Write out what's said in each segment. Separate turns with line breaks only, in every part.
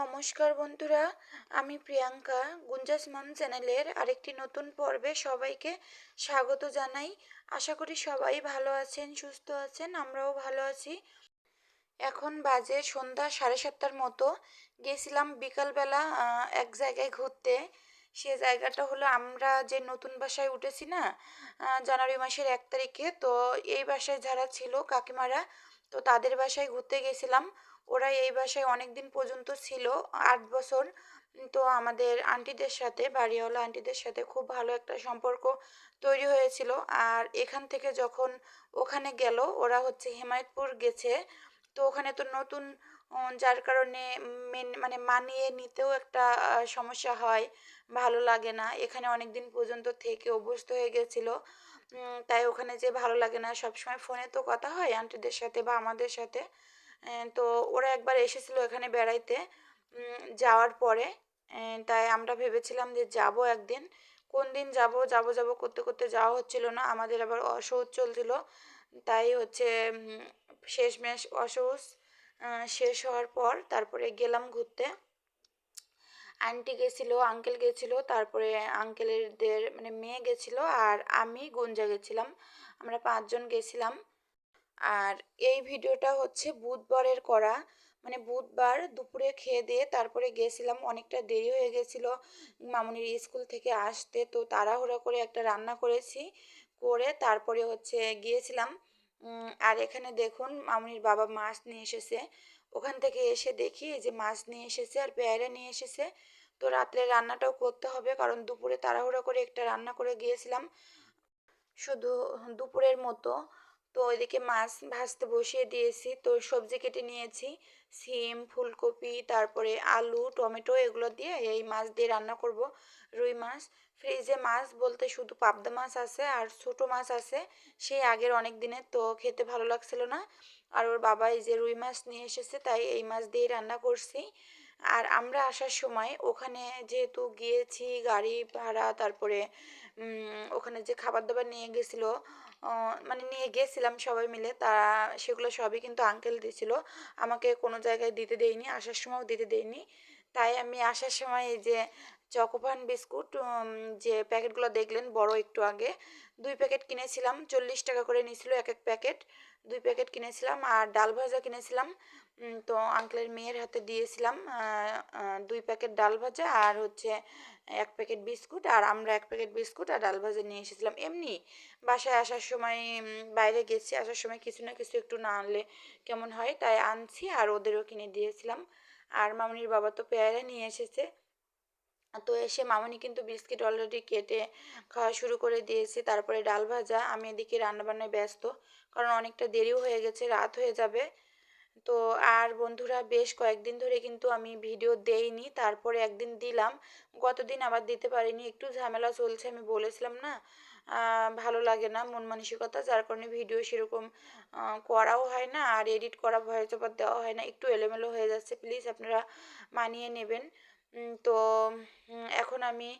নমস্কার বন্ধুরা, আমি প্রিয়াঙ্কা। গুঞ্জাস মম চ্যানেলের আরেকটি নতুন পর্বে সবাইকে স্বাগত জানাই। আশা করি সবাই ভালো আছেন, সুস্থ আছেন, আমরাও ভালো আছি। এখন বাজে সন্ধ্যা সাড়ে সাতটার মতো। গেছিলাম বিকালবেলা এক জায়গায় ঘুরতে। সে জায়গাটা হলো আমরা যে নতুন বাসায় উঠেছি না জানুয়ারি মাসের এক তারিখে, তো এই বাসায় যারা ছিল কাকিমারা তো তাদের বাসায় ঘুরতে গেছিলাম। ওরা এই বাসায় অনেক দিন পর্যন্ত ছিল, আট বছর। তো আমাদের আন্টিদের সাথে, বাড়িওয়ালা আন্টিদের সাথে খুব ভালো একটা সম্পর্ক তৈরি হয়েছিল। আর এখান থেকে যখন ওখানে গেল, ওরা হচ্ছে হেমায়তপুর গেছে। তো ওখানে তো নতুন যার কারণে মেন- মানে মানিয়ে নিতেও একটা সমস্যা হয়। ভালো লাগে না। এখানে অনেক দিন পর্যন্ত থেকে অভ্যস্ত হয়ে গেছিল। তাই ওখানে যে ভালো লাগে না, সবসময় ফোনে তো কথা হয় আন্টিদের সাথে বা আমাদের সাথে। তো ওরা একবার এসেছিল এখানে বেড়াইতে যাওয়ার পরে। তাই আমরা ভেবেছিলাম যে যাব একদিন। কোন দিন যাব যাব যাব করতে করতে যাওয়া হচ্ছিল না, আমাদের আবার অসহ্য চলছিল। তাই হচ্ছে শেষমেশ অসহজ শেষ হওয়ার পর তারপরে গেলাম ঘুরতে। আন্টি গেছিল আঙ্কেল গেছিল, তারপরে আঙ্কেলেরদের মানে মেয়ে গেছিল আর আমি গুঞ্জা গেছিলাম। আমরা পাঁচজন গেছিলাম। আর এই ভিডিওটা হচ্ছে বুধবারের করা। মানে বুধবার দুপুরে খেয়ে দিয়ে তারপরে গেছিলাম। অনেকটা দেরি হয়ে গেছিল মামুনির স্কুল থেকে আসতে। তো তাড়াহুড়ো করে একটা রান্না করেছি, করে তারপরে হচ্ছে গিয়েছিলাম। আর এখানে দেখুন মামুনির বাবা মাছ নিয়ে এসেছে। ওখান থেকে এসে দেখি যে মাছ নিয়ে এসেছে আর পেয়ারা নিয়ে এসেছে। তো রাত্রে রান্নাটাও করতে হবে কারণ দুপুরে তাড়াহুড়ো করে একটা রান্না করে গিয়েছিলাম। শুধু দুপুরের মতো। তো ওইদিকে মাছ ভাজতে বসিয়ে দিয়েছি। তো সবজি কেটে নিয়েছি। সিম, ফুলকপি, তারপরে আলু, টমেটো এগুলো দিয়ে এই মাছ দিয়ে রান্না করব, রুই মাছ। ফ্রিজে মাছ বলতে শুধু পাবদা মাছ আছে আর ছোটো মাছ আছে, সেই আগের অনেক দিনের তো খেতে ভালো লাগছিল না। আর ওর বাবা এই যে রুই মাছ নিয়ে এসেছে, তাই এই মাছ দিয়ে রান্না করছি। আর আমরা আসার সময় ওখানে যেহেতু গিয়েছি গাড়ি ভাড়া, তারপরে ওখানে যে খাবার দাবার নিয়ে গেছিল মানে নিয়ে গেছিলাম সবাই মিলে, তারা সেগুলো সবই কিন্তু আঙ্কেল দিয়েছিল আমাকে কোনো জায়গায় দিতে দেয়নি, আসার সময়ও দিতে দেয়নি। তাই আমি আসার সময় এই যে চকোপান বিস্কুট যে প্যাকেটগুলো দেখলেন বড় একটু আগে, দুই প্যাকেট কিনেছিলাম, চল্লিশ টাকা করে নিয়েছিল এক এক প্যাকেট। দুই প্যাকেট কিনেছিলাম আর ডাল ভাজা কিনেছিলাম। তো আঙ্কেলের মেয়ের হাতে দিয়েছিলাম দুই প্যাকেট ডাল ভাজা আর হচ্ছে এক প্যাকেট বিস্কুট আর আমরা এক প্যাকেট বিস্কুট আর ডাল ভাজা নিয়ে এসেছিলাম। এমনি বাসায় আসার সময় বাইরে গেছি, আসার সময় কিছু না কিছু একটু না আনলে কেমন হয় তাই আনছি আর ওদেরও কিনে দিয়েছিলাম। আর মামনির বাবা তো পেয়ারা নিয়ে এসেছে। তো এসে মামনি কিন্তু বিস্কিট অলরেডি কেটে খাওয়া শুরু করে দিয়েছে, তারপরে ডাল ভাজা, আমি এদিকে রান্নাবান্নায় ব্যস্ত। কারণ অনেকটা দেরিও হয়ে গেছে, রাত হয়ে যাবে। তো আর বন্ধুরা, বেশ কয়েকদিন ধরে কিন্তু আমি ভিডিও দেইনি, তারপরে একদিন দিলাম। গতদিন আবার দিতে পারিনি, একটু ঝামেলা চলছে, আমি বলেছিলাম না ভালো লাগে না মন মানসিকতা, যার কারণে ভিডিও সেরকম করাও হয় না, আর এডিট করা, ভয়েস ওভার দেওয়া হয় না, একটু এলোমেলো হয়ে যাচ্ছে, প্লিজ আপনারা মানিয়ে নেবেন। তো এখন আমি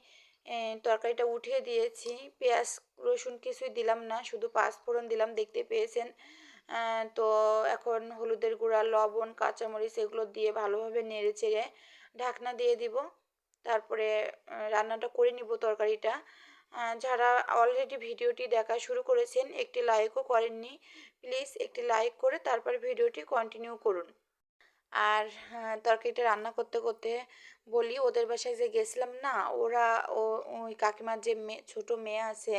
তরকারিটা উঠিয়ে দিয়েছি, পেঁয়াজ রসুন কিছুই দিলাম না, শুধু পাঁচফোড়ন দিলাম, দেখতে পেয়েছেন। তো এখন হলুদের গুঁড়া, লবণ, কাঁচামরিচ এগুলো দিয়ে ভালোভাবে নেড়ে চেড়ে ঢাকনা দিয়ে দিব। তারপরে রান্নাটা করে নিব তরকারিটা। যারা অলরেডি ভিডিওটি দেখা শুরু করেছেন, একটি লাইকও করেননি প্লিজ একটি লাইক করে তারপর ভিডিওটি কন্টিনিউ করুন। আর তরকারিটা রান্না করতে করতে বলি, ওদের বাসায় যে গেছিলাম না, ওরা ও, ওই কাকিমার যে মেয়ে, ছোটো মেয়ে আছে,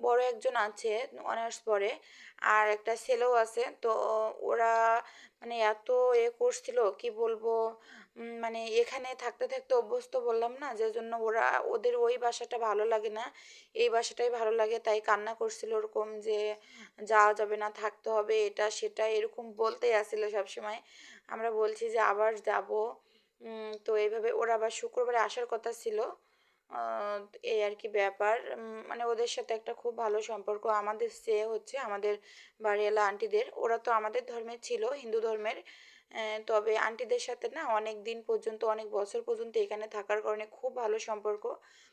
বড় একজন আছে অনার্স পরে আর একটা ছেলেও আছে, তো ওরা মানে এত এ করছিল, কি বলব মানে এখানে থাকতে থাকতে অভ্যস্ত বললাম না, যে জন্য ওরা, ওদের ওই বাসাটা ভালো লাগে না, এই বাসাটাই ভালো লাগে, তাই কান্না করছিল ওরকম যে যাওয়া যাবে না, থাকতে হবে, এটা সেটা, এরকম বলতেই আসছিল সবসময়। আমরা বলছি যে আবার যাব। তো এইভাবে ওরা আবার শুক্রবারে আসার কথা ছিল। এই আর কি ব্যাপার। মানে ওদের সাথে একটা খুব ভালো সম্পর্ক। আমাদের সে হচ্ছে আমাদের বাড়িওয়ালা আন্টিদের। ওরা তো আমাদের ধর্মের ছিল, হিন্দু ধর্মের। তবে আন্টিদের সাথে না অনেক দিন পর্যন্ত, অনেক বছর পর্যন্ত এখানে থাকার কারণে খুব ভালো সম্পর্ক।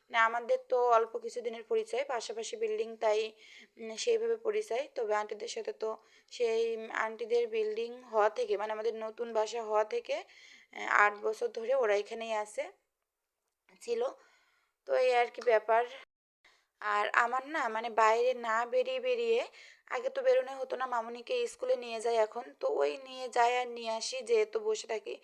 মানে আমাদের তো অল্প কিছু দিনের পরিচয়, পাশাপাশি বিল্ডিং তাই সেইভাবে পরিচয়। তবে আন্টিদের সাথে তো সেই আন্টিদের বিল্ডিং হওয়া থেকে মানে আমাদের নতুন বাসা হওয়া থেকে আট বছর ধরে ওরা এখানেই আছে, ছিল। তো এই আর কি ব্যাপার। আর আমার না মানে বাইরে না বেরিয়ে বেরিয়ে, আগে তো বেরোনো হতো না, মামুনিকে স্কুলে নিয়ে যাই এখন। তো ওই নিয়ে যাই আর নিয়ে আসি যেহেতু বসে থাকি।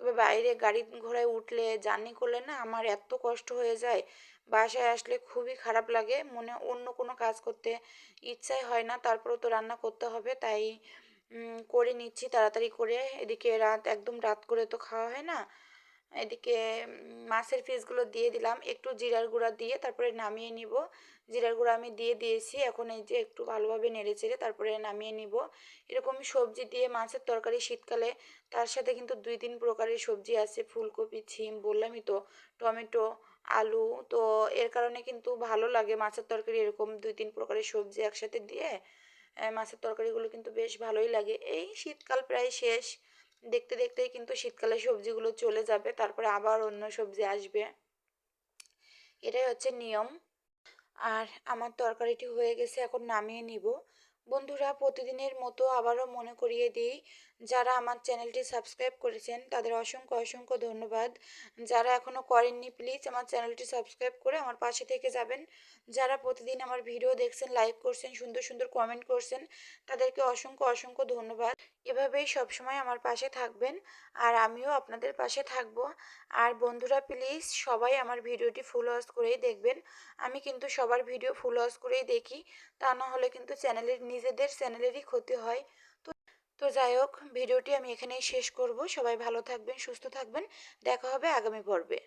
তবে বাইরে গাড়ি ঘোড়ায় উঠলে, জার্নি করলে না আমার এত কষ্ট হয়ে যায়। বাসায় আসলে খুবই খারাপ লাগে, মনে অন্য কোনো কাজ করতে ইচ্ছাই হয় না, তারপরেও তো রান্না করতে হবে, তাই করে নিচ্ছি তাড়াতাড়ি করে। এদিকে রাত, একদম রাত করে তো খাওয়া হয় না। এদিকে মাছের পিসগুলো দিয়ে দিলাম। একটু জিরার গুঁড়া দিয়ে তারপরে নামিয়ে নিব। জিরার গুঁড়া আমি দিয়ে দিয়েছি। এখন এই যে একটু ভালোভাবে নেড়ে চেড়ে তারপরে নামিয়ে নিব। এরকম সবজি দিয়ে মাছের তরকারি শীতকালে, তার সাথে কিন্তু দুই তিন প্রকারের সবজি আছে। ফুলকপি, ছিম, বললামই তো, টমেটো, আলু। তো এর কারণে কিন্তু ভালো লাগে মাছের তরকারি এরকম দুই তিন প্রকারের সবজি একসাথে দিয়ে। মাছের তরকারিগুলো কিন্তু বেশ ভালোই লাগে। এই শীতকাল প্রায় শেষ। দেখতে দেখতেই কিন্তু শীতকালে সবজিগুলো চলে যাবে, তারপরে আবার অন্য সবজি আসবে। এটাই হচ্ছে নিয়ম। আর আমার তরকারিটি হয়ে গেছে, এখন নামিয়ে নিব। বন্ধুরা, প্রতিদিনের মতো আবারও মনে করিয়ে দিই যারা আমার চ্যানেলটি সাবস্ক্রাইব করেছেন, তাদের অসংখ্য অসংখ্য ধন্যবাদ। যারা এখনও করেননি প্লিজ আমার চ্যানেলটি সাবস্ক্রাইব করে আমার পাশে থেকে যাবেন। যারা প্রতিদিন আমার ভিডিও দেখছেন লাইক করছেন, সুন্দর সুন্দর কমেন্ট করছেন, তাদেরকে অসংখ্য অসংখ্য ধন্যবাদ। এভাবেই সবসময় আমার পাশে থাকবেন আর আমিও আপনাদের পাশে থাকব। আর বন্ধুরা প্লিজ সবাই আমার ভিডিওটি ফুল ওয়াচ করেই দেখবেন। আমি কিন্তু সবার ভিডিও ফুল ওয়াচ করেই দেখি। তা না হলে কিন্তু চ্যানেলের নিজেদের চ্যানেলেরই ক্ষতি হয়। তো যাই হোক, ভিডিওটি আমি এখানেই শেষ করব। সবাই ভালো থাকবেন, সুস্থ থাকবেন। দেখা হবে আগামী পর্বে।